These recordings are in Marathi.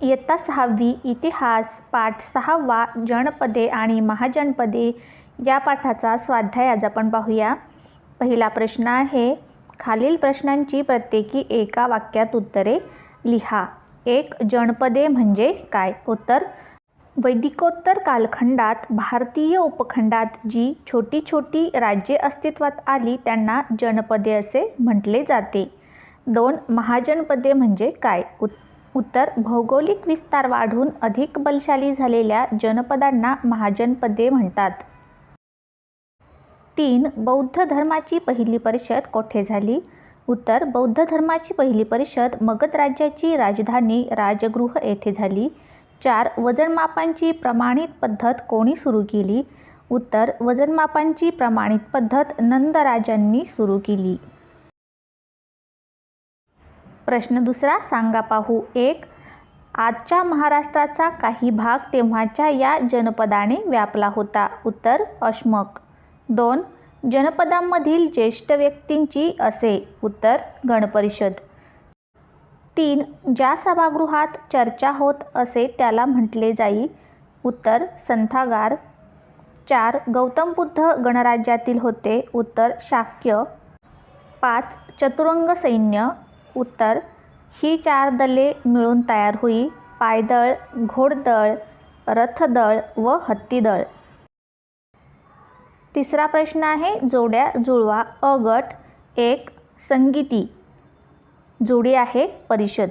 इयत्ता सहावी इतिहास पाठ सहावा जनपदे आणि महाजनपदे या पाठाचा स्वाध्याय आज आपण पाहूया. पहिला प्रश्न आहे खालील प्रश्नांची प्रत्येकी एका वाक्यात उत्तरे लिहा. एक जनपदे म्हणजे काय? उत्तर वैदिकोत्तर कालखंडात भारतीय उपखंडात जी छोटी छोटी राज्ये अस्तित्वात आली त्यांना जनपदे असे म्हटले जाते. दोन महाजनपदे म्हणजे काय? उत्तर उत्तर भौगोलिक विस्तार वाढून अधिक बलशाली झालेल्या जनपदांना महाजनपदे म्हणतात. तीन बौद्ध धर्माची पहिली परिषद कोठे झाली? उत्तर बौद्ध धर्माची पहिली परिषद मगध राज्याची राजधानी राजगृह येथे झाली. चार वजनमापांची प्रमाणित पद्धत कोणी सुरू केली? उत्तर वजनमापांची प्रमाणित पद्धत नंदराजांनी सुरू केली. प्रश्न दुसरा सांगा पाहू. एक आजच्या महाराष्ट्राचा काही भाग तेव्हाच्या या जनपदाने व्यापला होता. उत्तर अश्मक. दोन जनपदांमधील ज्येष्ठ व्यक्तींची असे. उत्तर गणपरिषद. तीन ज्या सभागृहात चर्चा होत असे त्याला म्हटले जाई. उत्तर संथागार. चार गौतम बुद्ध गणराज्यातील होते. उत्तर शाक्य. पाच चतुरंग सैन्य. उत्तर. ही चार दले मिळून तयार होई. पायदळ घोडदळ रथदळ व हत्तीदळ. तिसरा प्रश्न आहे जोड्या जुळवा अ गट एक संगीती. जोडी आहे परिषद.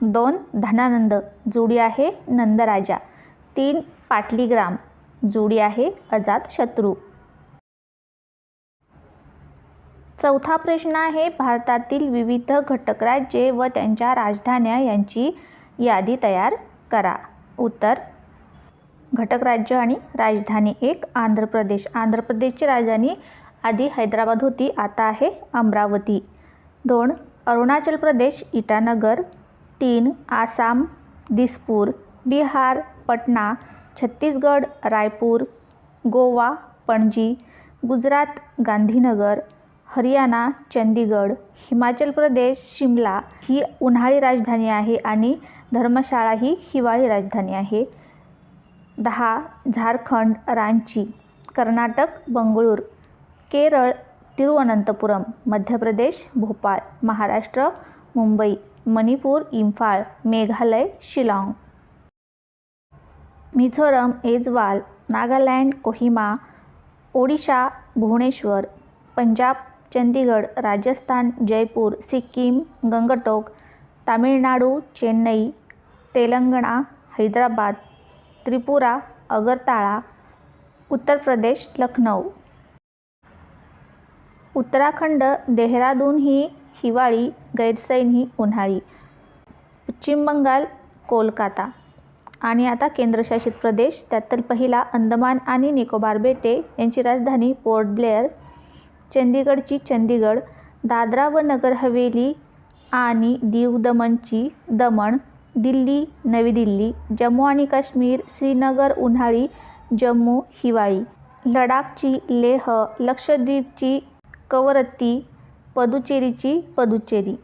दोन धनानंद. जोडी आहे नंदराजा. तीन पाटलीग्राम. जोडी आहे अजातशत्रू. चौथा प्रश्न आहे भारतातील विविध घटक राज्ये व त्यांच्या राजधान्या यांची यादी तयार करा. उत्तर घटक राज्य आणि राजधानी एक आंध्र प्रदेश. आंध्र प्रदेशची राजधानी आधी हैदराबाद होती आता आहे अमरावती. दोन अरुणाचल प्रदेश इटानगर. तीन आसाम दिसपूर बिहार पटना छत्तीसगड रायपूर गोवा पणजी गुजरात गांधीनगर. हरियाणा चंदीगड हिमाचल प्रदेश शिमला ही उन्हाळी राजधानी आहे आणि धर्मशाळा ही हिवाळी राजधानी आहे. दहा झारखंड रांची कर्नाटक बंगळूर केरळ तिरुवनंतपुरम मध्य प्रदेश भोपाळ महाराष्ट्र मुंबई मणिपूर इम्फाळ मेघालय शिलाँग. मिझोरम एजवाल नागालँड कोहिमा ओडिशा भुवनेश्वर पंजाब चंदीगड राजस्थान जयपूर सिक्कीम गंगटोक तामिळनाडू चेन्नई तेलंगणा हैदराबाद त्रिपुरा अगरताळा उत्तर प्रदेश लखनौ उत्तराखंड देहरादून ही हिवाळी गैरसैन ही उन्हाळी. पश्चिम बंगाल कोलकाता. आणि आता केंद्रशासित प्रदेश त्यातील पहिला अंदमान आणि निकोबार बेटे यांची राजधानी पोर्ट ब्लेअर चंदीगडची चंदीगड दादरा व नगर हवेली आणि दीव दमणची दमण दिल्ली नवी दिल्ली जम्मू आणि काश्मीर श्रीनगर उन्हाळी जम्मू हिवाळी. लडाखची लेह लक्षद्वीपची कवरत्ती पदुचेरीची पदुचेरी.